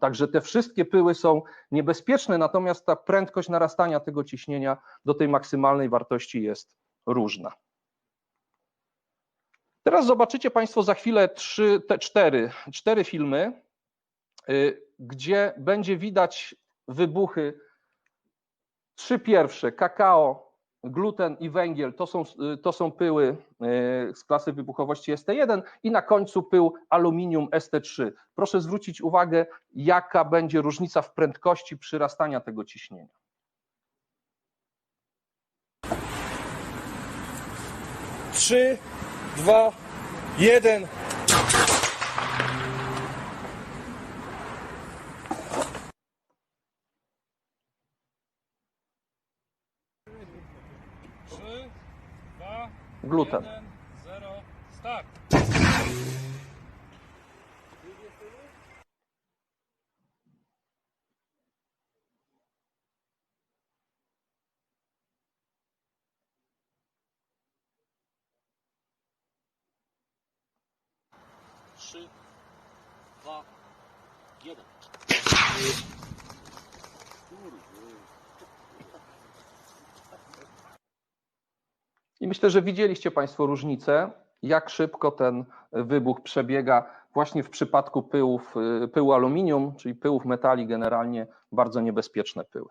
Także te wszystkie pyły są niebezpieczne, natomiast ta prędkość narastania tego ciśnienia do tej maksymalnej wartości jest różna. Teraz zobaczycie Państwo za chwilę trzy, te cztery, cztery filmy, y, gdzie będzie widać wybuchy. Trzy pierwsze, kakao, gluten i węgiel, to są, y, to są pyły y, z klasy wybuchowości ST1 i na końcu pył aluminium ST3. Proszę zwrócić uwagę, jaka będzie różnica w prędkości przyrastania tego ciśnienia. Trzy, dwa, jeden. Gluten. jeden, zero, start. Trzy, dwa, jeden. Myślę, że widzieliście Państwo różnicę, jak szybko ten wybuch przebiega właśnie w przypadku pyłów, y, pyłu aluminium, czyli pyłów metali generalnie bardzo niebezpieczne pyły.